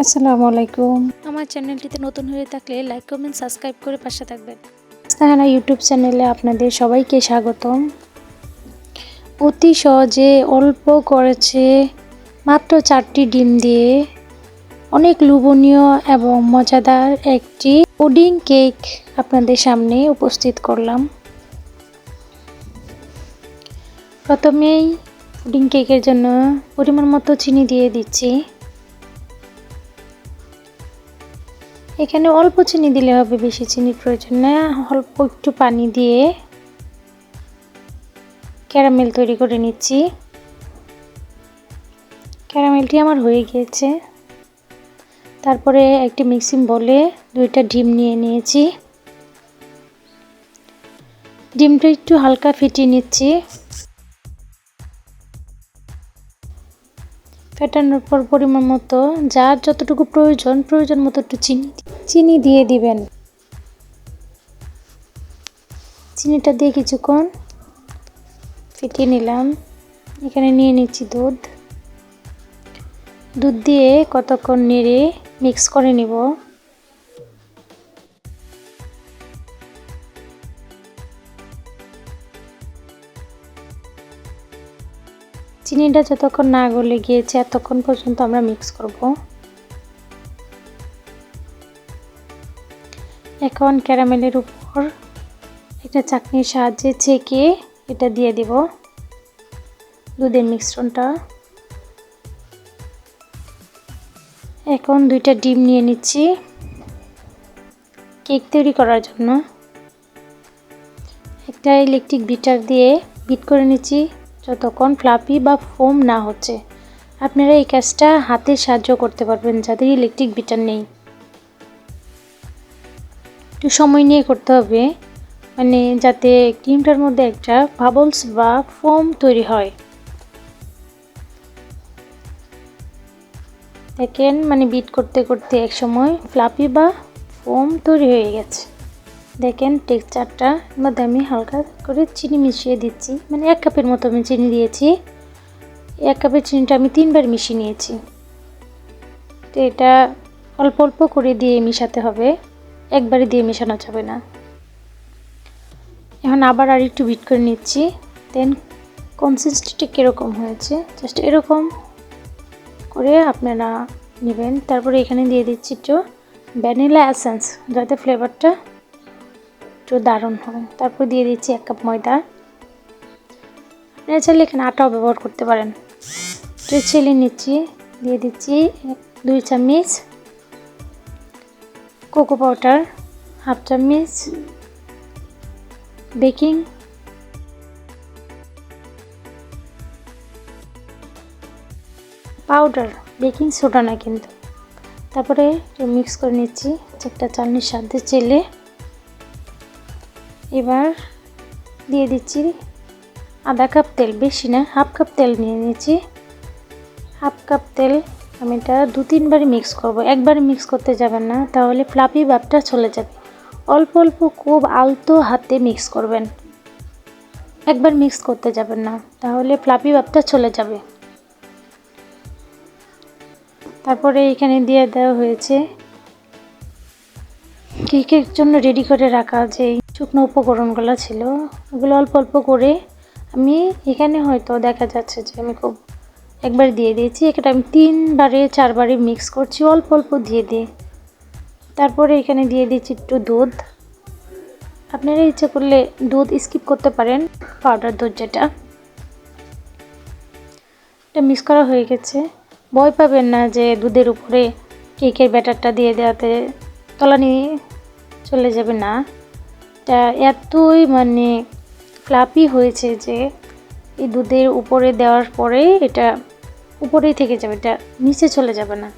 আসসালামু আলাইকুম। আমার চ্যানেলটিতে নতুন হয়ে থাকলে লাইক কমেন্ট সাবস্ক্রাইব করে পাশে থাকবেন। সাহানা ইউটিউব চ্যানেলে আপনাদের সবাইকে স্বাগতম। অতি সহজে অল্প করেছে মাত্র চারটি ডিম দিয়ে। অনেক লোভনীয় এবং মজাদার একটি পুডিং কেক আপনাদের সামনে উপস্থিত করলাম। প্রথমেই পুডিং কেকের জন্য পরিমাণ মতো চিনি দিয়ে দিচ্ছি। এখানে অল্প চিনি দিলে হবে বেশি চিনির প্রয়োজন না, অল্প একটু পানি দিয়ে ক্যারামেল তৈরি করে নিচ্ছি। ক্যারামেলটি আমার হয়ে গিয়েছে। তারপরে একটি মিক্সিং বলে দুইটা ডিম নিয়ে নিয়েছি। ডিমটা একটু হালকা ফিটিয়ে নিচ্ছি। ফেটানোর পর পরিমাণ মতো, যার যতটুকু প্রয়োজন প্রয়োজন মতো একটু চিনি চিনি দিয়ে দিবেন। চিনিটা দিয়ে কিছুক্ষণ ফিটিয়ে নিলাম। এখানে নিয়ে নিচ্ছি দুধ। দুধ দিয়ে কতক্ষণ নেড়ে মিক্স করে নিব। চিনিটা যতক্ষণ না গলে গিয়েছে, এতক্ষণ পর্যন্ত আমরা মিক্স করব। এখন ক্যারামেলের উপর একটা চাটনির সাহায্যে ছেঁকে এটা দিয়ে দিব। দুধের মিশ্রণটা। এখন দুইটা ডিম নিয়ে নিচ্ছি। কেক তৈরি করার জন্য। একটা ইলেকট্রিক বিটার দিয়ে বিট করে নিচ্ছি। যতক্ষণ ফ্লাপি বা ফোম না হচ্ছে। আপনারা এই কাজটা হাতের সাহায্য করতে পারবেন যাদের ইলেকট্রিক বিটার নেই। একটু সময় নিয়ে করতে হবে মানে যাতে ক্রিমটার মধ্যে একটা বাবলস বা ফোম তৈরি হয়। দেখেন মানে বিট করতে করতে এক সময় ফ্লাপি বা ফোম তৈরি হয়ে গেছে। দেখেন টেক্সচারটা, মধ্যে আমি হালকা করে চিনি মিশিয়ে দিচ্ছি। মানে এক কাপের মতো আমি চিনি দিয়েছি। এক কাপের চিনিটা আমি তিনবার মিশিয়ে নিয়েছি। তো এটা অল্প অল্প করে দিয়ে মিশাতে হবে। একবারে দিয়ে মেশানো যাবে না। এখন আবার আর একটু বিট করে নিচ্ছি। দেন কনসিস্টেন্সিটা কীরকম হয়েছে? জাস্ট এরকম করে আপনারা নেবেন। তারপরে এখানে দিয়ে দিচ্ছি একটু ভ্যানিলা অ্যাসেন্স যাতে ফ্লেভারটা একটু দারুণ হয় তারপর দিয়ে দিচ্ছি এক কাপ ময়দা। আপনারা চাইলে এখানে আটাও ব্যবহার করতে পারেন। একটু ছেলে নিচ্ছি, দিয়ে দিচ্ছি দুই চামচ কোকো পাউডার, হাফ চামচ বেকিং পাউডার, বেকিং সোডা না কিন্তু। তারপরে মিক্স করে নিচ্ছি একটা চালনির সাথে চেলে। এবার দিয়ে দিচ্ছি আধা কাপ তেল, বেশি না, হাফ কাপ তেল নিয়ে নিয়েছি। হাফ কাপ তেল আমি এটা দু তিনবার মিক্স করব। একবার মিক্স করতে যাবেন না, তাহলে ফ্লাপি ভাবটা চলে যাবে। অল্প অল্প খুব আলতো হাতে মিক্স করবেন। একবার মিক্স করতে যাবেন না, তাহলে ফ্লাপি ভাবটা চলে যাবে। তারপরে এখানে দিয়ে দেওয়া হয়েছে কেকের জন্য রেডি করে রাখা যে শুকনো উপকরণগুলো ছিল, ওগুলো অল্প অল্প করে আমি এখানে হয়তো দেখা যাচ্ছে যে আমি খুব একবার দিয়ে দিয়েছি। এটা আমি তিনবারে, চারবারে মিক্স করছি, অল্প অল্প দিয়ে দিয়ে। তারপরে এখানে দিয়ে দিচ্ছি একটু দুধ। আপনারা ইচ্ছে করলে দুধ স্কিপ করতে পারেন পাউডার দুধ যেটা। এটা মিক্স করা হয়ে গেছে। ভয় পাবেন না যে দুধের উপরে কেকের ব্যাটারটা দিয়ে দেওয়াতে তলানি চলে যাবে না। এটা এতই মানে ফ্লাপি হয়েছে যে এই দুধের উপরে দেওয়ার পরে এটা উপরেই থেকে যাবে, এটা নিচে চলে যাবে না।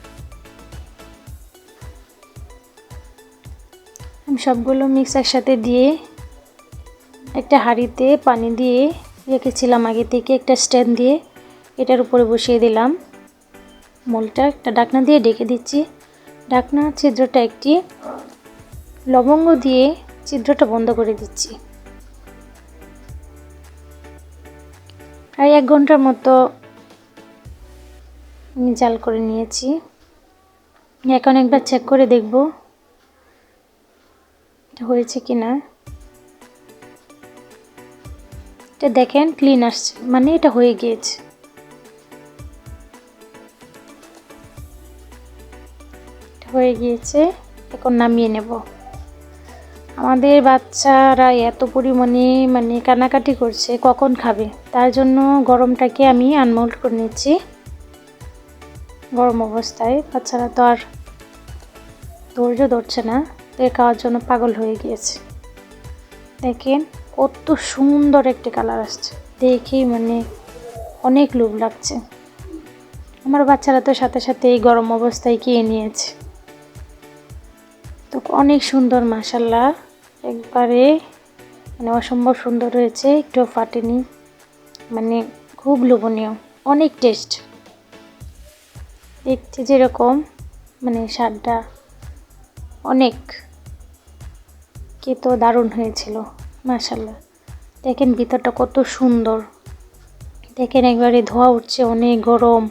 আমি সবগুলো মিক্স একসাথে দিয়ে একটা হাঁড়িতে পানি দিয়ে রেখেছিলাম আগে থেকে, একটা স্ট্যান্ড দিয়ে এটার উপরে বসিয়ে দিলাম। মোলটা একটা ডাকনা দিয়ে ডেকে দিচ্ছি। ডাকনা ছিদ্রটা একটি লবঙ্গ দিয়ে ছিদ্রটা বন্ধ করে দিচ্ছি। প্রায় এক ঘণ্টার মতো আমি জাল করে নিয়েছি। এখন একবার চেক করে দেখব এটা হয়েছে কি না। এটা দেখেন, ক্লিন আসছে মানে এটা হয়ে গিয়েছে। হয়ে গিয়েছে, এখন নামিয়ে নেব। আমাদের বাচ্চারা এত পরিমাণে মানে কানাকাটি করছে, কখন খাবে? তার জন্য গরমটাকে আমি আনমোল্ড করে নিচ্ছি। গরম অবস্থায় বাচ্চারা তো আর ধৈর্য ধরছে না এর খাওয়ার জন্য পাগল হয়ে গিয়েছে। দেখেন কত সুন্দর একটি কালার আসছে। দেখেই মানে অনেক লোভ লাগছে। আমার বাচ্চারা তো সাথে সাথে এই গরম অবস্থায় কিনে নিয়েছে। তো অনেক সুন্দর মাসাল্লাহ একবারে মানে অসম্ভব সুন্দর হয়েছে একটু ফাটেনি। মানে খুব লোভনীয়, অনেক টেস্ট দেখতে যেরকম মানে স্বাদটা অনেক। কি তো দারুণ হয়েছিল মাশাল্লাহ দেখেন ভিতরটা কত সুন্দর। দেখেন একবারে ধোয়া উঠছে, অনেক গরম।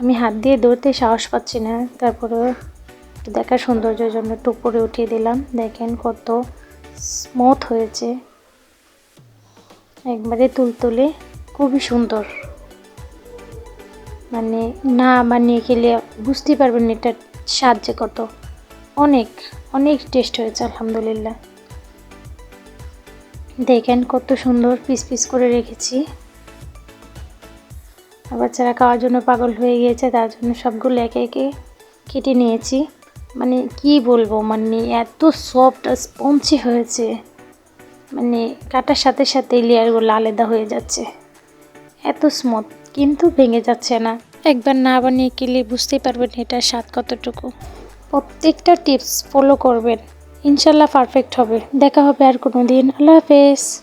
আমি হাত দিয়ে ধরতে সাহস পাচ্ছি না তারপরে একটু দেখার সৌন্দর্যের জন্য একটু উপরে উঠিয়ে দিলাম। দেখেন কত স্মুথ হয়েছে। একবারে তুলতুলে, খুবই সুন্দর। মানে না বানিয়ে খেলে বুঝতে পারবেন এটার স্বাদ যে কত। অনেক অনেক টেস্ট হয়েছে, আলহামদুলিল্লাহ। দেখেন কত সুন্দর পিস পিস করে রেখেছি। আর বাচ্চারা খাওয়ার জন্য পাগল হয়ে গিয়েছে, তার জন্য সবগুলো একে একে কেটে নিয়েছি। মানে কি বলব মানে এত সফট আর স্পঞ্জি হয়েছে। মানে কাটার সাথে সাথে লেয়ারগুলো আলাদা হয়ে যাচ্ছে। এত স্মুথ কিন্তু ভেঙে যাচ্ছে না। একবার না বানিয়ে খেলে বুঝতেই পারবেন এটার স্বাদ কতটুকু। প্রত্যেকটা টিপস ফলো করবেন। ইনশাল্লাহ পারফেক্ট হবে। দেখা হবে আর কোনো দিন আল্লাহ হাফেজ।